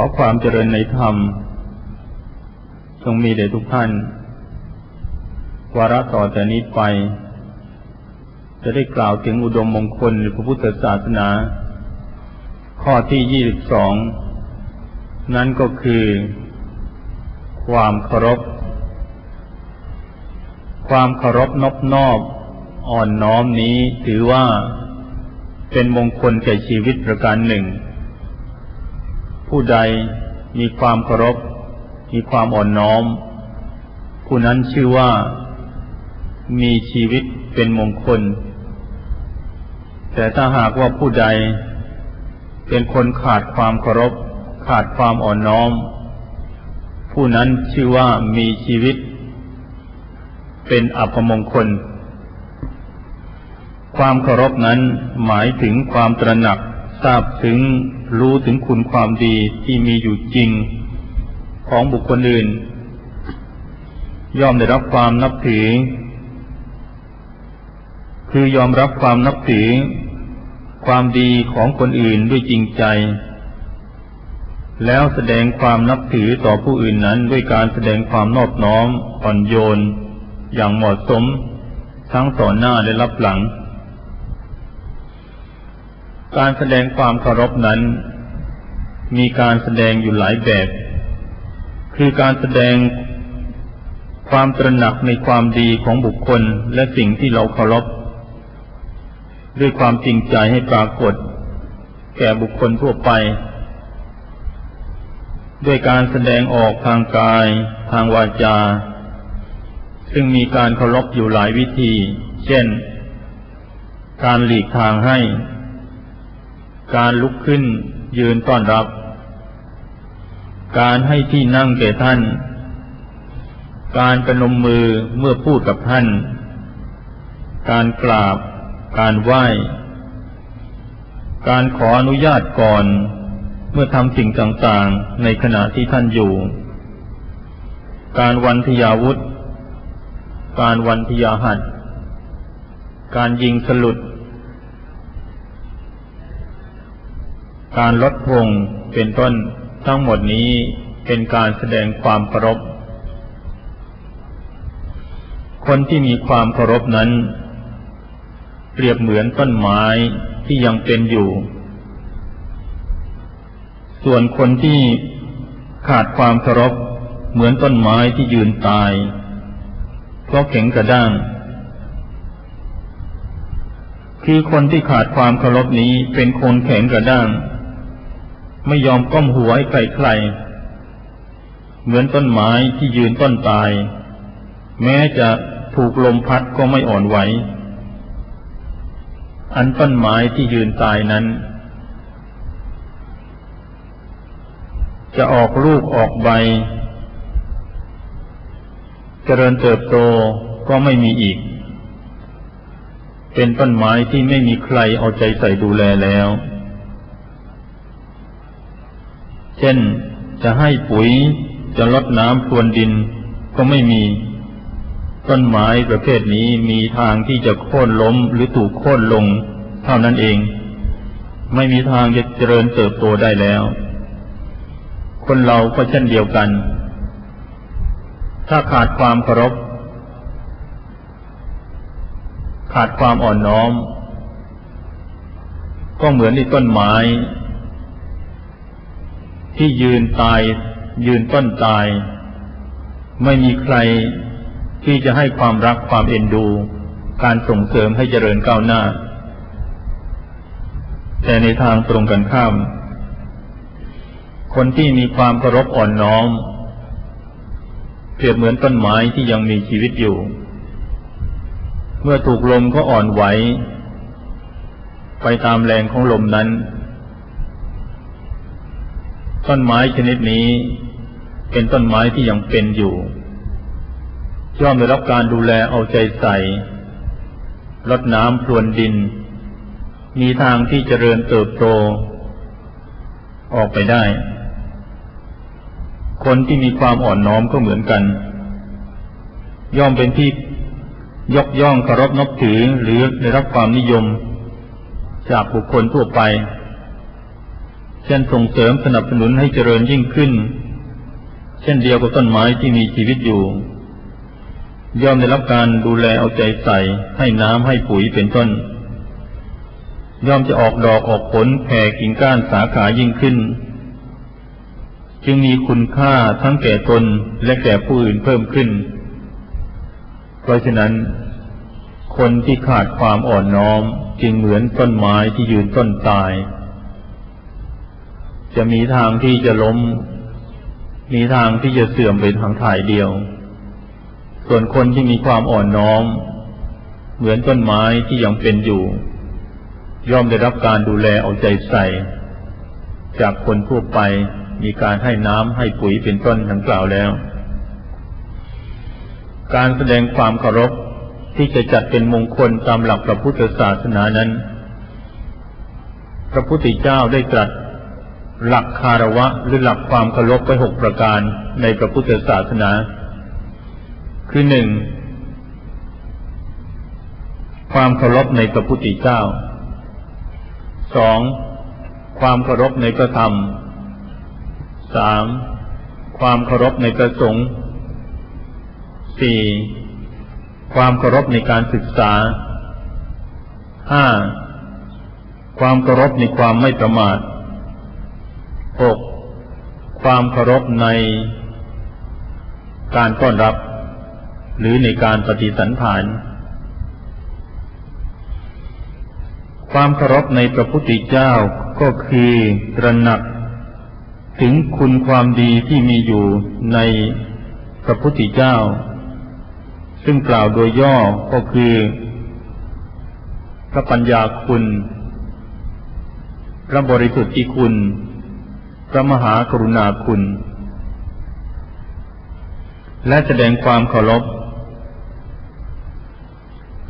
ขอความเจริญในธรรมจงมีแด่ทุกท่าน วาระต่อจากนี้ไป จะได้กล่าวถึงอุดมมงคลในพระพุทธศาสนา ข้อที่ยี่สิบสองนั่นก็คือ ความเคารพ ความเคารพนอบนอบอ่อนน้อมนี้ถือว่าเป็นมงคลแก่ชีวิตประการหนึ่ง ผู้ใดมีความเคารพ มีความอ่อนน้อม ผู้นั้นชื่อว่า มีชีวิตเป็นมงคล แต่ถ้าหากว่าผู้ใด เป็นคนขาดความเคารพ ขาดความอ่อนน้อม ผู้นั้นชื่อว่ามีชีวิต เป็นอัปมงคล ความเคารพนั้นหมายถึงความตระหนัก ทราบถึงรู้ถึงคุณความดีที่มีอยู่จริงของบุคคลอื่น ย่อมได้รับความนับถือ คือยอมรับความนับถือ ความดีของคนอื่นด้วยจริงใจ แล้วแสดงความนับถือต่อผู้อื่นนั้นด้วยการแสดงความนอบน้อมอ่อนโยน อย่างเหมาะสม ทั้งต่อหน้าและรับหลัง การแสดงความเคารพนั้น มีการแสดงอยู่หลายแบบ คือการแสดงความตระหนักในความดีของบุคคลและสิ่งที่เราเคารพด้วยความจริงใจให้ปรากฏ แก่บุคคลทั่วไป ด้วยการแสดงออกทางกาย ทางวาจา ซึ่งมีการเคารพอยู่หลายวิธี เช่น การหลีกทางให้ การลุกขึ้นยืนต้อนรับ การให้ที่นั่งแก่ท่าน การประนมมือเมื่อพูดกับท่าน การกราบ การไหว้ การขออนุญาตก่อนเมื่อทำสิ่งต่างๆ ในขณะที่ท่านอยู่ การวันทยาวุธ การวันทยาหัด การยิงสลุด การลดพงเป็นต้นทั้งหมดนี้เป็นการแสดงความเคารพ คนที่มีความเคารพนั้น เปรียบเหมือนต้นไม้ที่ยังเป็นอยู่ ส่วนคนที่ขาดความเคารพเหมือนต้นไม้ที่ยืนตาย เพราะแข็งกระด้าง คือคนที่ขาดความเคารพนี้เป็นคนแข็งกระด้าง ไม่ยอมก้มหัวให้ใครๆ เหมือนต้นไม้ที่ยืนต้นตาย แม้จะถูกลมพัดก็ไม่อ่อนไหว อันต้นไม้ที่ยืนตายนั้น จะออกลูกออกใบ เจริญเติบโตก็ไม่มีอีก เป็นต้นไม้ที่ไม่มีใครเอาใจใส่ดูแลแล้ว เช่น จะให้ปุ๋ยจะลดน้ำพรวนดินก็ไม่มี ต้นไม้ประเภทนี้มีทางที่จะโค่นล้มหรือถูกโค่นลง เท่านั้นเอง ไม่มีทางจะเจริญเติบโตได้แล้ว คนเราก็เช่นเดียวกัน ถ้าขาดความเคารพ ขาดความอ่อนน้อม ก็เหมือนในต้นไม้ ที่ยืนตาย ยืนต้นตาย ไม่มีใครที่จะให้ความรักความเอ็นดู การส่งเสริมให้เจริญก้าวหน้า แต่ในทางตรงกันข้าม คนที่มีความเคารพอ่อนน้อม เปรียบเหมือนต้นไม้ที่ยังมีชีวิตอยู่ เมื่อถูกลมก็อ่อนไหว ไปตามแรงของลมนั้น ต้นไม้ชนิดนี้ เป็นต้นไม้ที่ยังเป็นอยู่ย่อมได้รับการดูแลเอาใจใส่รดน้ำพรวนดิน มีทางที่เจริญเติบโต ออกไปได้ คนที่มีความอ่อนน้อมก็เหมือนกัน ย่อมเป็นที่ยกย่องเคารพนับถือหรือได้รับความนิยม จากบุคคลทั่วไป เช่นส่งเสริมสนับสนุนให้เจริญยิ่งขึ้น เช่นเดียวกับต้นไม้ที่มีชีวิตอยู่ ย่อมได้รับการดูแลเอาใจใส่ ให้น้ำให้ปุ๋ยเป็นต้น ย่อมจะออกดอกออกผลแผ่กิ่งก้านสาขายิ่งขึ้น จึงมีคุณค่าทั้งแก่ตนและแก่ผู้อื่นเพิ่มขึ้น เพราะฉะนั้น คนที่ขาดความอ่อนน้อมจึงเหมือนต้นไม้ที่ยืนต้นตาย จะมีทางที่จะล้ม มีทางที่จะเสื่อมไปทางถ่ายเดียว ส่วนคนที่มีความอ่อนน้อม เหมือนต้นไม้ที่ยังเป็นอยู่ ย่อมได้รับการดูแลเอาใจใส่ จากคนทั่วไปมีการให้น้ำให้ปุ๋ยเป็นต้นดังกล่าวแล้ว การแสดงความเคารพที่จะจัดเป็นมงคลตามหลักพระพุทธศาสนานั้น พระพุทธเจ้าได้ตรัส หลักคารวะหรือหลักความเคารพไปหกประการในพระพุทธศาสนา คือหนึ่งความเคารพในพระพุทธเจ้าสองความเคารพในพระธรรมสามความเคารพในพระสงฆ์สี่ความเคารพในการศึกษาห้าความเคารพในความไม่ประมาท หกความเคารพในการต้อนรับ หรือในการปฏิสันฐาน ความเคารพในพระพุทธเจ้าก็คือตระหนัก ถึงคุณความดีที่มีอยู่ในพระพุทธเจ้า ซึ่งกล่าวโดยย่อก็คือ พระปัญญาคุณ พระบริสุทธิคุณ พระมหากรุณาคุณ และแสดงความเคารพ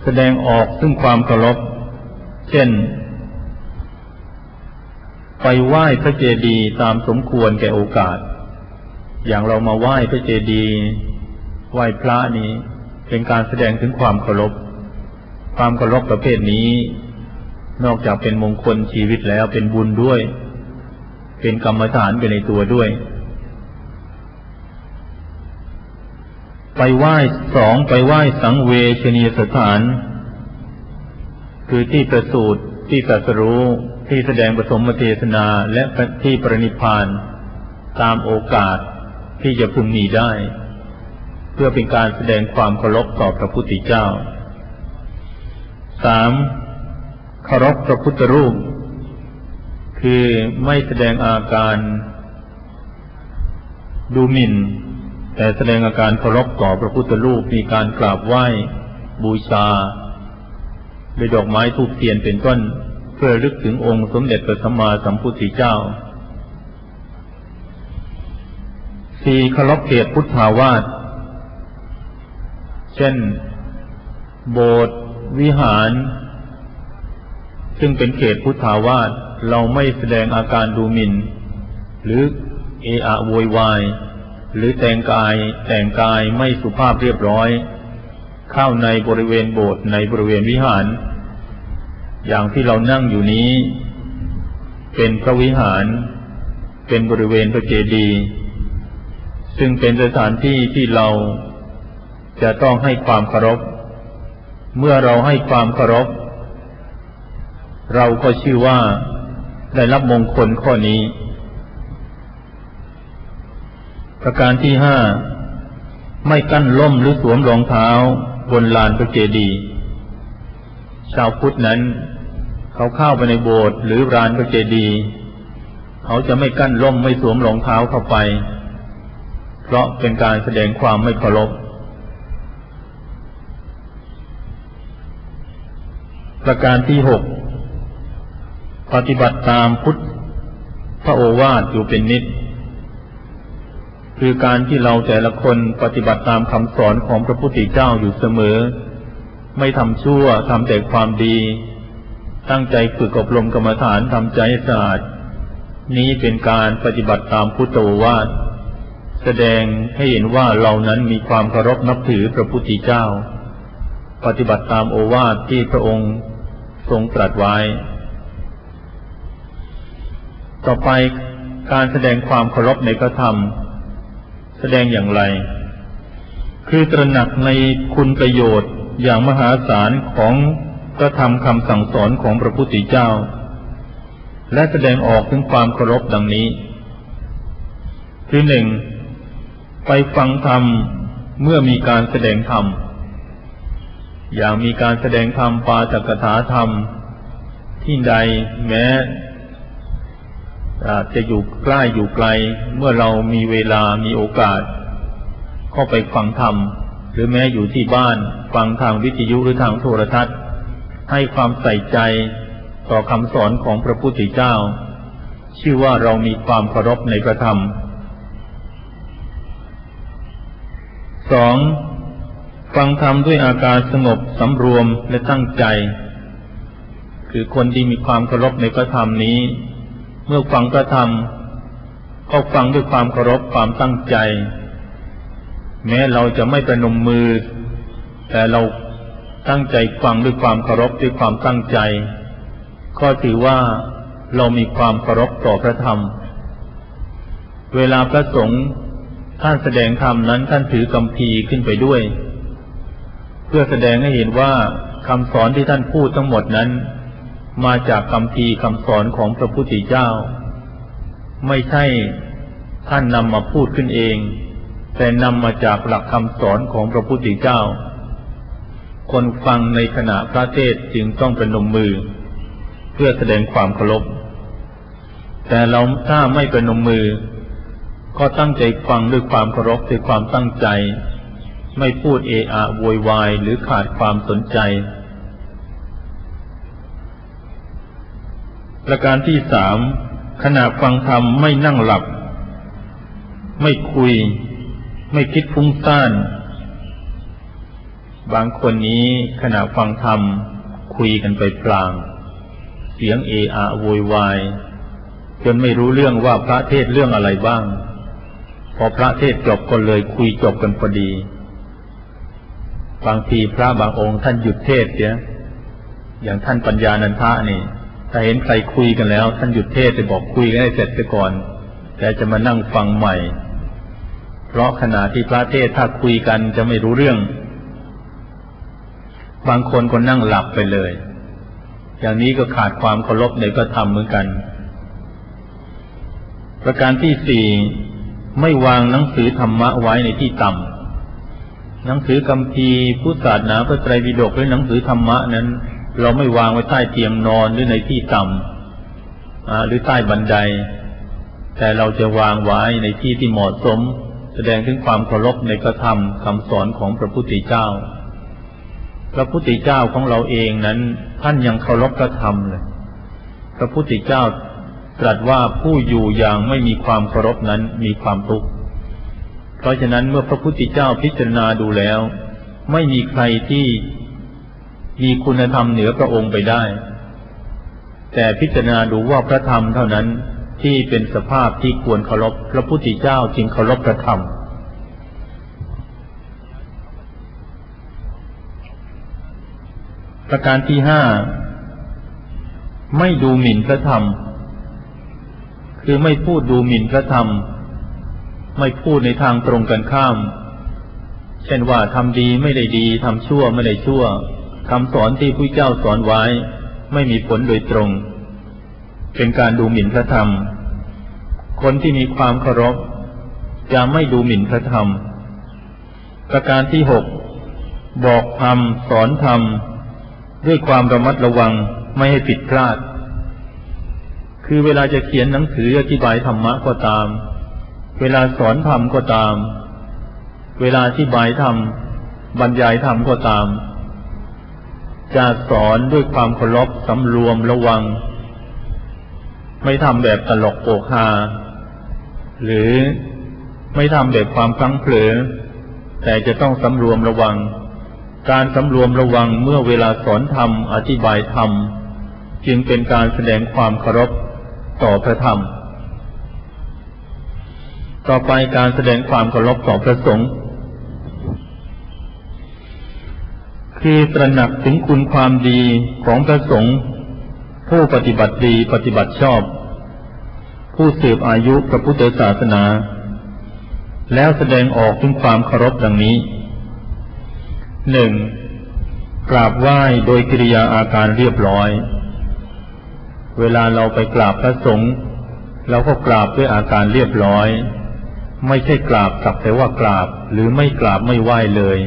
แสดงออกซึ่งความเคารพ เช่น ไปไหว้พระเจดีย์ตามสมควรแก่โอกาส อย่างเรามาไหว้พระเจดีย์ไหว้พระนี้ เป็นการแสดงถึงความเคารพ ความเคารพประเภทนี้ นอกจากเป็นมงคลชีวิตแล้วเป็นบุญด้วย เป็นกรรมฐานไปในตัวด้วย ไปไหว้สองไปไหว้สังเวชนียสถาน คือที่ประสูตรที่ตรัสรู้ที่แสดงปฐมเทศนาและที่ปรินิพานตามโอกาสที่จะพึงมีได้ เพื่อเป็นการแสดงความเคารพต่อพระพุทธเจ้าสามเคารพพระพุทธรูป คือไม่แสดงอาการดูหมิ่น แต่แสดงอาการเคารพต่อพระพุทธรูปมีการกราบไหว้บูชาด้วยดอกไม้ทูบเทียนเป็นต้น เพื่อลึกถึงองค์สมเด็จพระสัมมาสัมพุทธเจ้าสี่เคารพเขตพุทธาวาสเช่น โบสถ์วิหาร ซึ่งเป็นเขตพุทธาวาส เราไม่แสดงอาการดูหมิน่น หรือเออะโวยวาย หรือแต่งกายแต่งกายไม่สุภาพเรียบร้อย เข้าในบริเวณโบสถ์ในบริเวณวิหาร อย่างที่เรานั่งอยู่นี้ เป็นพระวิหาร เป็นบริเวณพระเจดีย์ซึ่งเป็นสถานที่ที่เราจะต้องให้ความเคารพ เมื่อเราให้ความเคารพ เราก็ชื่อว่า ได้รับมงคลข้อนี้ ประการที่ห้าไม่กั้นล่มหรือสวมรองเท้าบนลานพระเจดีย์ชาวพุทธนั้น เขาเข้าไปในโบสถ์หรือลานพระเจดีย์เขาจะไม่กั้นล่มไม่สวมรองเท้าเข้าไป เพราะเป็นการแสดงความไม่เคารพประการที่หก ปฏิบัติตามพุทธพระโอวาทอยู่เป็นนิด คือการที่เราแต่ละคนปฏิบัติตามคำสอนของพระพุทธเจ้าอยู่เสมอ ไม่ทำชั่วทำแต่ความดี ตั้งใจฝึกอบรมกรรมฐานทำใจสะอาดนี้เป็นการปฏิบัติตามพุทธโอวาทแสดงให้เห็นว่าเรานั้นมีความเคารพนับถือพระพุทธเจ้า ปฏิบัติตามโอวาทที่พระองค์ทรงตรัสไว้ ต่อไปการแสดงความเคารพในพระธรรม แสดงอย่างไร คือตระหนักในคุณประโยชน์อย่างมหาศาลของพระธรรมคำสั่งสอนของพระพุทธเจ้า และแสดงออกถึงความเคารพดังนี้ คือหนึ่งไปฟังธรรมเมื่อมีการแสดงธรรม อย่างมีการแสดงธรรมปาจักถาธรรม ที่ใดแม้ จะอยู่ใกล้อยู่ไกล เมื่อเรามีเวลามีโอกาสก็ไปฟังธรรม หรือแม้อยู่ที่บ้านฟังทางวิทยุหรือทางโทรทัศน์ ให้ความใส่ใจต่อคำสอนของพระพุทธเจ้า ชื่อว่าเรามีความเคารพในพระธรรมสองฟังธรรมด้วยอาการสงบสำรวมและตั้งใจ คือคนที่มีความเคารพในพระธรรมนี้ เมื่อฟังพระธรรม ก็ฟังด้วยความเคารพความตั้งใจ แม้เราจะไม่ประนมมือ แต่เราตั้งใจฟังด้วยความเคารพด้วยความตั้งใจ ก็ถือว่าเรามีความเคารพต่อพระธรรม เวลาพระสงฆ์ท่านแสดงธรรมนั้นท่านถือกำพีขึ้นไปด้วย เพื่อแสดงให้เห็นว่าคำสอนที่ท่านพูดทั้งหมดนั้น มาจากคำพีคำสอนของพระพุทธเจ้า ไม่ใช่ท่านนำมาพูดขึ้นเอง แต่นำมาจากหลักคำสอนของพระพุทธเจ้า คนฟังในขณะพระเทศจึงต้องเป็นนมมือ เพื่อแสดงความเคารพแต่เราถ้าไม่เป็นนมมือ ก็ตั้งใจฟังด้วยความเคารพด้วยความตั้งใจ ไม่พูดเอะอะโวยวายหรือขาดความสนใจ ประการที่สามขณะฟังธรรมไม่นั่งหลับ ไม่คุย ไม่คิดฟุ้งซ่าน บางคนนี้ขณะฟังธรรมคุยกันไปพลาง เสียงเอะอะโวยวายจนไม่รู้เรื่องว่าพระเทศเรื่องอะไรบ้าง พอพระเทศจบก็เลยคุยจบกันพอดี บางทีพระบางองค์ท่านหยุดเทศเสียอย่างท่านปัญญานันทะนี่ ถ้าเห็นใครคุยกันแล้ว ท่านหยุดเทศจะบอกคุยกันให้เสร็จไปก่อนแต่จะมานั่งฟังใหม่ เพราะขณะที่พระเทศถ้าคุยกันจะไม่รู้เรื่อง บางคนก็นั่งหลับไปเลย อย่างนี้ก็ขาดความเคารพในพระธรรมเหมือนกัน ประการที่สี่ไม่วางหนังสือธรรมะไว้ในที่ต่ำหนังสือคำพีพุทธศาสนาพระไตรปิฎกหรือหนังสือธรรมะนั้น เราไม่วางไว้ใต้เตียงนอนหรือในที่ต่ำหรือใต้บันได แต่เราจะวางไว้ในที่ที่เหมาะสม แสดงถึงความเคารพในพระธรรมคำสอนของพระพุทธเจ้า พระพุทธเจ้าของเราเองนั้น ท่านยังเคารพพระธรรมเลย พระพุทธเจ้าตรัสว่าผู้อยู่อย่างไม่มีความเคารพนั้นมีความทุกข์ เพราะฉะนั้นเมื่อพระพุทธเจ้าพิจารณาดูแล้ว ไม่มีใครที่ มีคุณธรรมเหนือพระองค์ไปได้ แต่พิจารณาดูว่าพระธรรมเท่านั้นที่เป็นสภาพที่ควรเคารพพระพุทธเจ้าจึงเคารพพระธรรม ประการที่ห้าไม่ดูหมิ่นพระธรรม คือไม่พูดดูหมิ่นพระธรรม ไม่พูดในทางตรงกันข้าม เช่นว่าทำดีไม่ได้ดีทำชั่วไม่ได้ชั่ว คำสอนที่ผู้เจ้าสอนไว้ไม่มีผลโดยตรง เป็นการดูหมิ่นพระธรรม คนที่มีความเคารพจะไม่ดูหมิ่นพระธรรม ประการที่หกบอกธรรมสอนธรรม ด้วยความระมัดระวังไม่ให้ผิดพลาด คือเวลาจะเขียนหนังสืออธิบายธรรมะก็ตาม เวลาสอนธรรมก็ตาม เวลาอธิบายธรรมบรรยายธรรมก็ตาม จะสอนด้วยความเคารพสำรวมระวัง ไม่ทำแบบตลกโปกฮาหรือไม่ทำแบบความพลั้งเผลอ แต่จะต้องสำรวมระวัง การสำรวมระวังเมื่อเวลาสอนธรรมอธิบายธรรม จึงเป็นการแสดงความเคารพต่อพระธรรม ต่อไปการแสดงความเคารพต่อพระสงฆ์ คือตระหนักถึงคุณความดีของพระสงฆ์ผู้ปฏิบัติดีปฏิบัติชอบ ผู้สืบอายุพระพุทธศาสนา แล้วแสดงออกถึงความเคารพดังนี้หนึ่งกราบไหว้โดยกิริยาอาการเรียบร้อย เวลาเราไปกราบพระสงฆ์เราก็กราบด้วยอาการเรียบร้อย ไม่ใช่กราบสักแต่ว่ากราบหรือไม่กราบไม่ไหว้เลย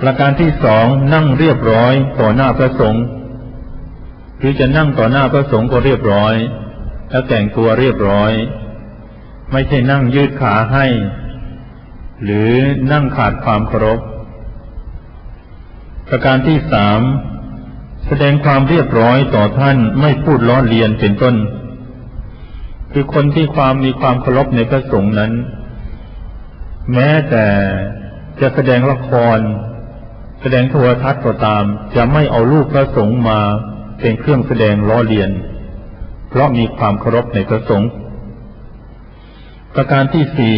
ประการที่สองนั่งเรียบร้อยต่อหน้าพระสงฆ์หรือจะนั่งต่อหน้าพระสงฆ์ก็เรียบร้อย แล้วแต่งตัวเรียบร้อย ไม่ใช่นั่งยืดขาให้ หรือนั่งขาดความเคารพประการที่สามแสดงความเรียบร้อยต่อท่านไม่พูดล้อเลียนเป็นต้น คือคนที่ความมีความเคารพในพระสงฆ์นั้น แม้แต่จะแสดงละคร แสดงโทรทัศน์ก็ตาม จะไม่เอารูปพระสงฆ์มาเป็นเครื่องแสดงล้อเลียน เพราะมีความเคารพในพระสงฆ์ประการที่สี่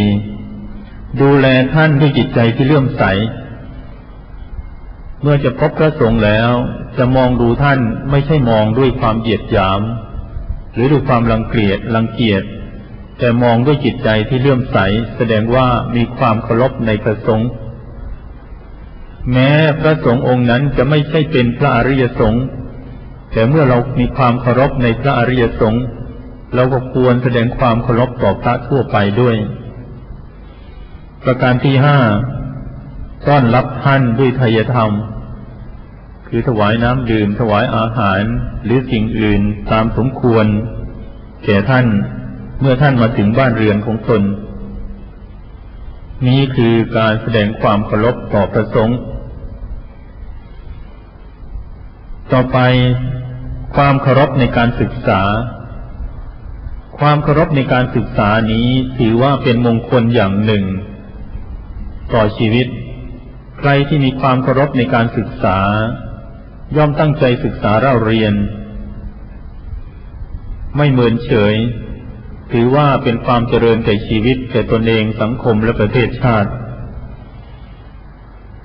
ดูแลท่านด้วยจิตใจที่เลื่อมใส เมื่อจะพบพระสงฆ์แล้ว จะมองดูท่านไม่ใช่มองด้วยความเหยียดหยาม หรือด้วยความรังเกียจรังเกียจแต่มองด้วยจิตใจที่เลื่อมใส แสดงว่ามีความเคารพในพระสงฆ์ แม้พระสงฆ์องค์นั้นจะไม่ใช่เป็นพระอริยสงฆ์แต่เมื่อเรามีความเคารพในพระอริยสงฆ์เราก็ควรแสดงความเคารพต่อพระทั่วไปด้วย ประการที่ห้าต้อนรับท่านด้วยทายธรรม คือถวายน้ำดื่ม ถวายอาหาร หรือสิ่งอื่นตามสมควร แก่ท่านเมื่อท่านมาถึงบ้านเรือนของตน นี้คือการแสดงความเคารพต่อประสงค์ ต่อไป ความเคารพในการศึกษา ความเคารพในการศึกษานี้ถือว่าเป็นมงคลอย่างหนึ่ง ต่อชีวิต ใครที่มีความเคารพในการศึกษา ย่อมตั้งใจศึกษาเล่าเรียน ไม่เมินเฉย ถือว่าเป็นความเจริญแก่ชีวิตแก่ตนเองสังคมและประเทศชาติ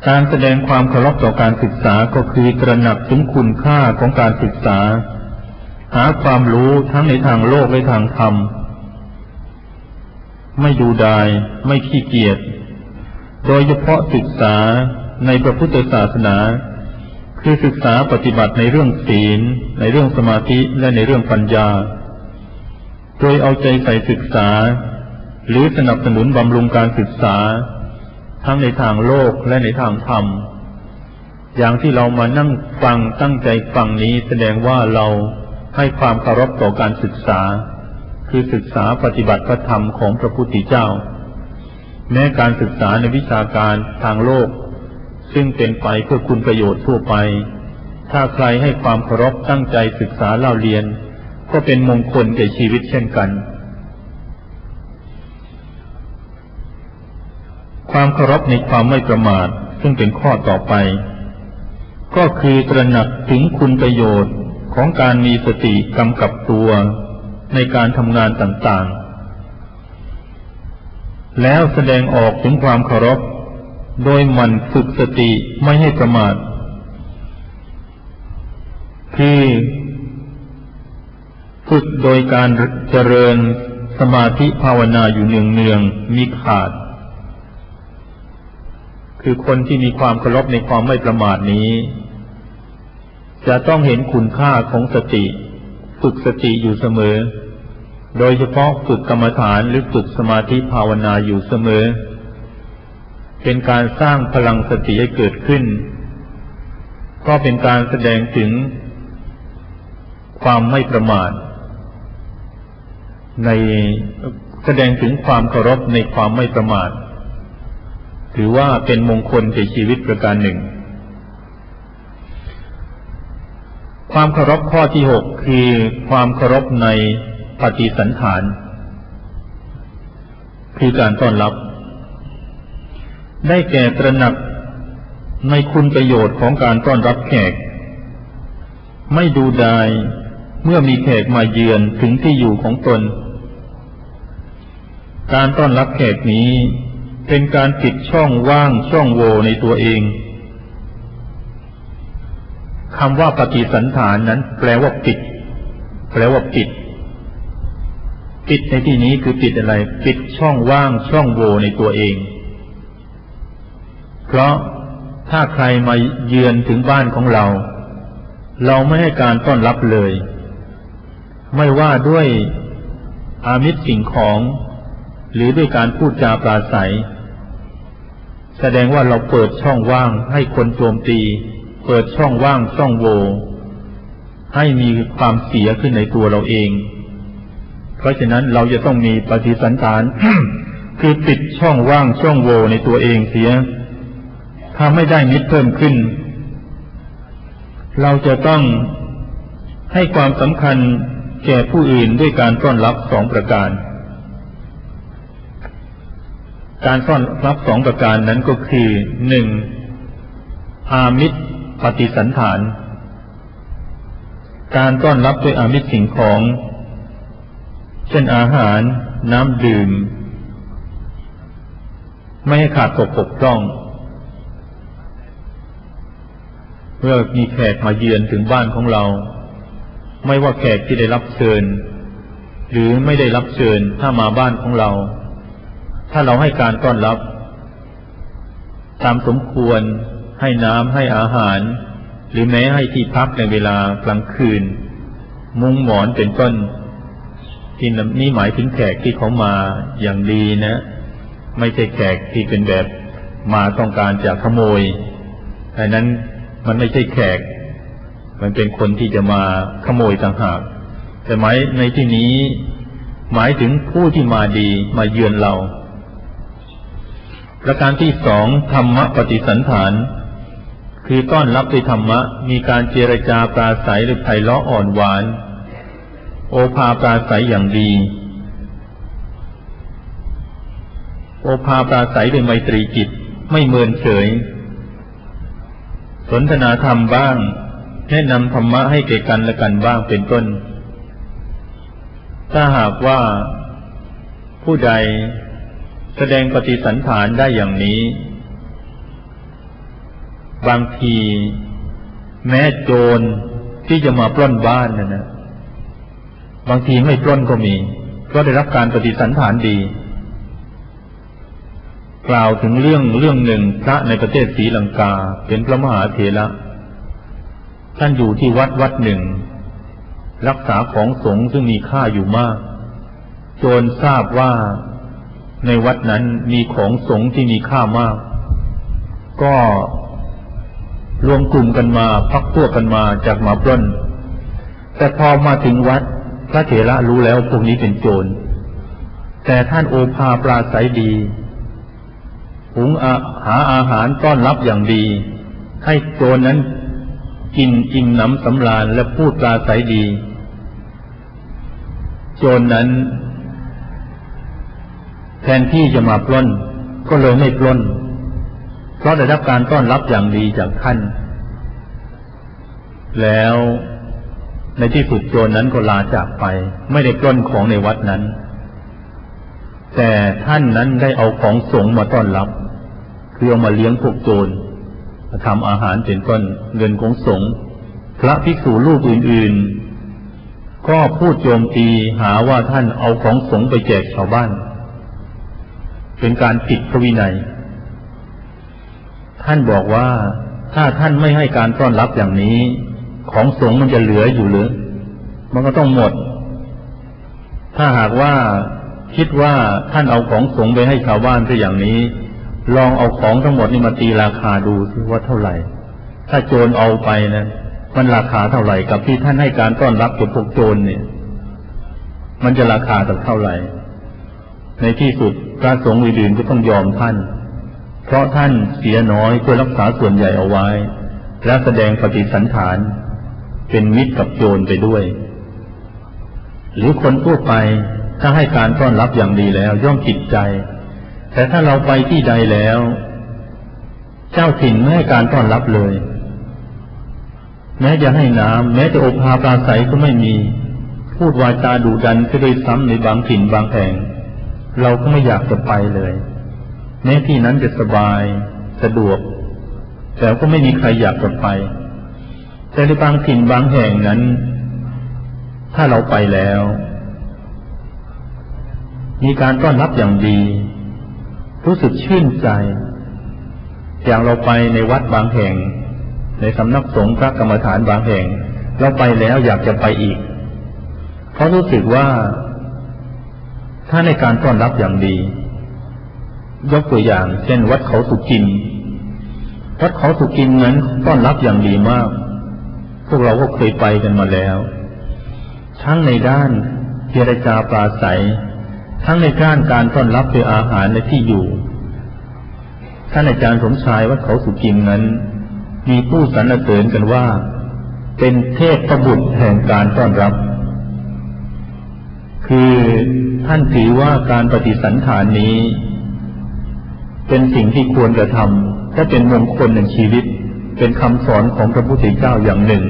การแสดงความเคารพต่อการศึกษาก็คือตระหนักถึงคุณค่าของการศึกษา หาความรู้ทั้งในทางโลกและทางธรรม ไม่ดูดาย ไม่ขี้เกียจ โดยเฉพาะศึกษาในพระพุทธศาสนา คือศึกษาปฏิบัติในเรื่องศีล ในเรื่องสมาธิและในเรื่องปัญญา โดยเอาใจใส่ศึกษา หรือสนับสนุนบำรุงการศึกษา ทั้งในทางโลกและในทางธรรม อย่างที่เรามานั่งฟังตั้งใจฟังนี้แสดงว่าเราให้ความเคารพต่อการศึกษา คือศึกษาปฏิบัติพระธรรมของพระพุทธเจ้า แม้การศึกษาในวิชาการทางโลก ซึ่งเป็นไปเพื่อคุณประโยชน์ทั่วไป ถ้าใครให้ความเคารพตั้งใจศึกษาเล่าเรียน ก็เป็นมงคลแก่ชีวิตเช่นกัน ความเคารพในความไม่ประมาทซึ่งเป็นข้อต่อไป ก็คือตระหนักถึงคุณประโยชน์ของการมีสติกำกับตัวในการทำงานต่างๆ แล้วแสดงออกถึงความเคารพ โดยมันฝึกสติไม่ให้ประมาท คือฝึกโดยการเจริญสมาธิภาวนาอยู่เนืองเนืองมีขาด คือคนที่มีความเคารพในความไม่ประมาทนี้ จะต้องเห็นคุณค่าของสติ ฝึกสติอยู่เสมอ โดยเฉพาะฝึกกรรมฐานหรือฝึกสมาธิภาวนาอยู่เสมอ เป็นการสร้างพลังสติให้เกิดขึ้น ก็เป็นการแสดงถึง ความไม่ประมาทในแสดงถึงความเคารพในความไม่ประมาท ถือว่าเป็นมงคลในชีวิตประการหนึ่ง ความเคารพข้อที่หกคือความเคารพในปฏิสันฐาน คือการต้อนรับ ได้แก่ตระหนักในคุณประโยชน์ของการต้อนรับแขก ไม่ดูดายเมื่อมีแขกมาเยือนถึงที่อยู่ของตน การต้อนรับแขกนี้ เป็นการปิดช่องว่างช่องโหว่ในตัวเองคำว่าปฏิสันฐานนั้น แปลว่าปิด แปลว่าปิด ปิดในที่นี้คือปิดอะไร ปิดช่องว่างช่องโหว่ในตัวเอง เพราะถ้าใครมาเยือนถึงบ้านของเรา เราไม่ให้การต้อนรับเลย ไม่ว่าด้วยอามิตรสิ่งของ หรือด้วยการพูดจาปราศัย แสดงว่าเราเปิดช่องว่างให้คนโจมตี เปิดช่องว่างช่องโหว่ให้มีความเสียขึ้นในตัวเราเอง เพราะฉะนั้นเราจะต้องมีปฏิสันฐาน คือปิดช่องว่างช่องโหว่ในตัวเองเสีย ถ้าไม่ได้มิตรเพิ่มขึ้น เราจะต้องให้ความสำคัญแก่ผู้อื่นด้วยการต้อนรับสองประการ การต้อนรับสองประการนั้นก็คือหนึ่งอามิตรปฏิสันฐาน การต้อนรับด้วยอามิตรสิ่งของ เช่นอาหาร น้ำดื่ม ไม่ให้ขาดตกปกพร่อง เมื่อมีแขกมาเยือนถึงบ้านของเรา ไม่ว่าแขกที่ได้รับเชิญ หรือไม่ได้รับเชิญถ้ามาบ้านของเรา ถ้าเราให้การต้อนรับ ตามสมควรให้น้ำให้อาหาร หรือแม้ให้ที่พักในเวลากลางคืน มุ้งหมอนเป็นต้นที่นี่หมายถึงแขกที่เขามาอย่างดีนะ ไม่ใช่แขกที่เป็นแบบมาต้องการจะขโมยดังนั้นมันไม่ใช่แขก มันเป็นคนที่จะมาขโมยต่างหาก แต่หมายในที่นี้ หมายถึงผู้ที่มาดีมาเยือนเรา ประการที่สองธรรมปฏิสันฐาน คือต้อนรับด้วยธรรมะ มีการเจรจาปราศัยหรือไพเราะอ่อนหวาน โอภาปราศัยอย่างดี โอภาปราศัยด้วยไมตรีจิต ไม่เมินเฉย สนทนาธรรมบ้าง แนะนำธรรมะให้แก่กันและกันบ้างเป็นต้น ถ้าหากว่าผู้ใด แสดงปฏิสันฐานได้อย่างนี้ บางที แม้โจรที่จะมาปล้นบ้านนะนะบางทีไม่ปล้นก็มี ก็ได้รับการปฏิสันฐานดี กล่าวถึงเรื่องเรื่องหนึ่งพระในประเทศศรีลังกาเป็นพระมหาเถระท่านอยู่ที่วัดวัดหนึ่ง รักษาของสงฆ์ซึ่งมีค่าอยู่มาก โจรทราบว่า ในวัดนั้นมีของสงฆ์ที่มีค่ามาก ก็รวมกลุ่มกันมาพักพวกกันมาจากมาปล้น แต่พอมาถึงวัด พระเถระรู้แล้วพวกนี้เป็นโจร แต่ท่านโอภาปราศัยดีหุงหาอาหารต้อนรับอย่างดี ให้โจรนั้นกินอิ่มหนำสำราญและพูดปราศัยดี โจรนนั้น ทนที่จะมาปล้น ก็เลยไม่ปล้น เพราะได้รับการต้อนรับอย่างดีจากท่าน แล้วในที่สุดโจรนนั้นก็ลาจากไป ไม่ได้ปล้นของในวัดนั้น แต่ท่านนั้นได้เอาของสงมาต้อนรับ คือเอามาเลี้ยงพวกโจรทำอาหารเป็นต้นเงินของสงพระภิกษุรูปอื่นๆ ก็พูดโจมตีหาว่าท่านเอาของสงไปแจกชาวบ้าน เป็นการผิดพระวินัย ท่านบอกว่าถ้าท่านไม่ให้การต้อนรับอย่างนี้ ของสงฆ์มันจะเหลืออยู่หรือ มันก็ต้องหมด ถ้าหากว่าคิดว่าท่านเอาของสงฆ์ไปให้ชาวบ้านไปอย่างนี้ ลองเอาของทั้งหมดนี่มาตีราคาดูสิว่าเท่าไหร่ ถ้าโจรเอาไปนะมันราคาเท่าไหร่กับที่ท่านให้การต้อนรับกับพวกโจรเนี่ย มันจะราคาเท่าไหร่ ในที่สุด พระสงฆ์อื่นๆก็ต้องยอมท่าน เพราะท่านเสียน้อยเพื่อรักษาส่วนใหญ่เอาไว้ และแสดงปฏิสันฐาน เป็นมิตรกับโจรไปด้วย หรือคนทั่วไปถ้าให้การต้อนรับอย่างดีแล้วย่อมจิตใจ แต่ถ้าเราไปที่ใดแล้ว เจ้าถิ่นไม่ให้การต้อนรับเลย แม้จะให้น้ำแม้จะอบพาปลาใสก็ไม่มี พูดวาจาดุดันก็โดยซ้ำในบางถิ่นบางแห่ง เราก็ไม่อยากจะไปเลย แม้ที่นั้นจะสบายสะดวก แต่ก็ไม่มีใครอยากจะไป แต่ในบางถิ่นบางแห่งนั้น ถ้าเราไปแล้ว มีการต้อนรับอย่างดี รู้สึกชื่นใจ อย่างเราไปในวัดบางแห่ง ในสำนักสงฆ์พระกรรมฐานบางแห่ง เราไปแล้วอยากจะไปอีก เพราะรู้สึกว่า ถ้าในการต้อนรับอย่างดี ยกตัวอย่าง เช่น วัดเขาสุกิน วัดเขาสุกินนั้นต้อนรับอย่างดีมาก พวกเราก็เคยไปกันมาแล้ว ทั้งในด้านเจรจาปราศัย ทั้งในด้านการต้อนรับด้วยอาหารและที่อยู่ท่านอาจารย์สมชายวัดเขาสุกินนั้น มีผู้สรรเสริญกันว่า เป็นเทพประบุตรแห่งการต้อนรับ คือท่านถือว่าการปฏิสันฐานนี้ เป็นสิ่งที่ควรจะทำและเป็นมงคลในชีวิต เป็นคำสอนของพระพุทธเจ้าอย่างหนึ่ง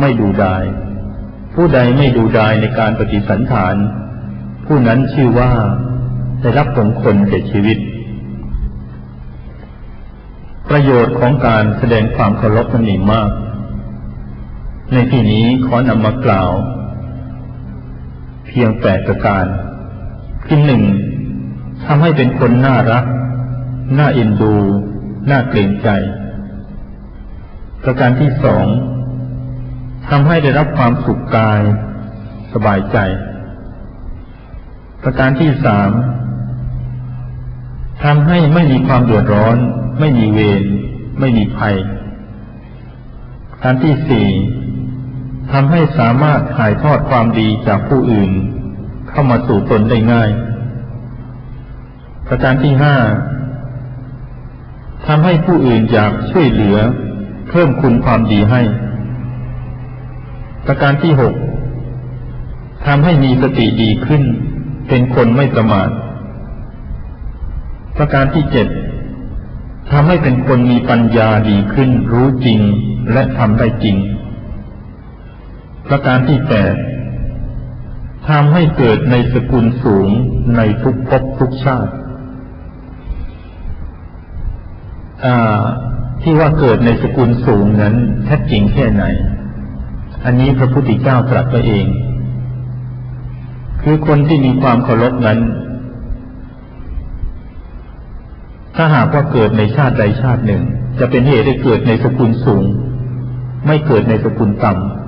ไม่ดูดาย ผู้ใดไม่ดูดายในการปฏิสันฐาน ผู้นั้นชื่อว่าได้รับมงคลแก่ชีวิต ประโยชน์ของการแสดงความเคารพมันมีมาก ในที่นี้ขอนำมากล่าว พียงแปดประการคือหนึ่งทำให้เป็นคนน่ารัก น่าเอ็นดู น่าเกรงใจ ประการที่สองทำให้ได้รับความสุขกาย สบายใจ ประการที่สามทำให้ไม่มีความเดือดร้อน ไม่มีเวรไม่มีภัยประการที่สี่ ทำให้สามารถถ่ายทอดความดีจากผู้อื่น เข้ามาสู่ตนได้ง่าย ประการที่ห้าทำให้ผู้อื่นอยากช่วยเหลือ เพิ่มคุณความดีให้ ประการที่หกทำให้มีสติดีขึ้น เป็นคนไม่ประมาท ประการที่เจ็ดทำให้เป็นคนมีปัญญาดีขึ้น รู้จริงและทำได้จริง ประการที่แปดทำให้เกิดในสกุลสูงในทุกภพทุกชาติที่ว่าเกิดในสกุลสูงนั้นแท้จริงแค่ไหน อันนี้พระพุทธเจ้าตรัสไว้เอง คือคนที่มีความเคารพนั้น ถ้าหากว่าเกิดในชาติใดชาติหนึ่ง จะเป็นเหตุให้เกิดในสกุลสูง ไม่เกิดในสกุลต่ำ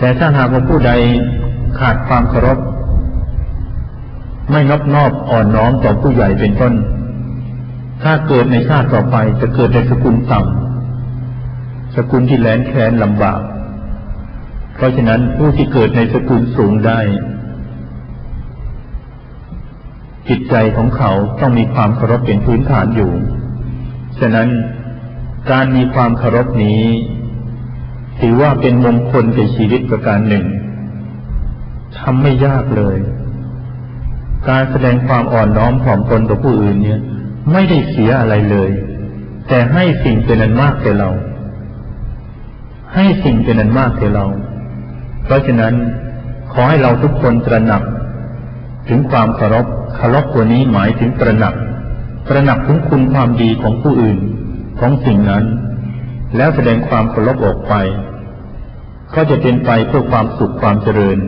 แต่ถ้าหากว่าผู้ใดขาดความเคารพ ไม่นอบนอบอ่อนน้อมต่อผู้ใหญ่เป็นต้น ถ้าเกิดในชาติต่อไปจะเกิดในสกุลต่ำสกุลที่แหลนแค้นลำบาก เพราะฉะนั้นผู้ที่เกิดในสกุลสูงได้ จิตใจของเขาต้องมีความเคารพเป็นพื้นฐานอยู่ ฉะนั้นการมีความเคารพนี้ ถือว่าเป็นมงคลในชีวิตประการหนึ่งทำไม่ยากเลย การแสดงความอ่อนน้อมถ่อมตนต่อผู้อื่นเนี่ย ไม่ได้เสียอะไรเลย แต่ให้สิ่งเป็นอันมากแก่เรา ให้สิ่งเป็นอันมากแก่เรา เพราะฉะนั้นขอให้เราทุกคนตระหนัก ถึงความเคารพเคารพตัวนี้หมายถึงตระหนัก ตระหนักถึงคุณความดีของผู้อื่นของสิ่งนั้น แล้วแสดงความเคารพออกไป ก็จะเป็นไปเพื่อความสุขความเจริญ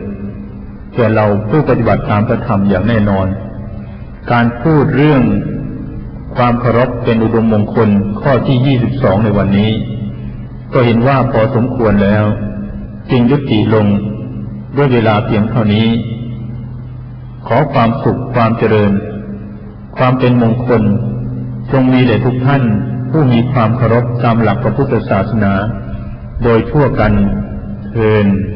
แก่เราผู้ปฏิบัติตามพระธรรมอย่างแน่นอน การพูดเรื่องความเคารพเป็นอุดมมงคลข้อที่ยี่สิบสองในวันนี้ ก็เห็นว่าพอสมควรแล้ว จึงยุติลงด้วยเวลาเพียงเท่านี้ ขอความสุขความเจริญ ความเป็นมงคล จงมีแด่ทุกท่านผู้มีความเคารพตามหลักพระพุทธศาสนา โดยทั่วกัน เทิน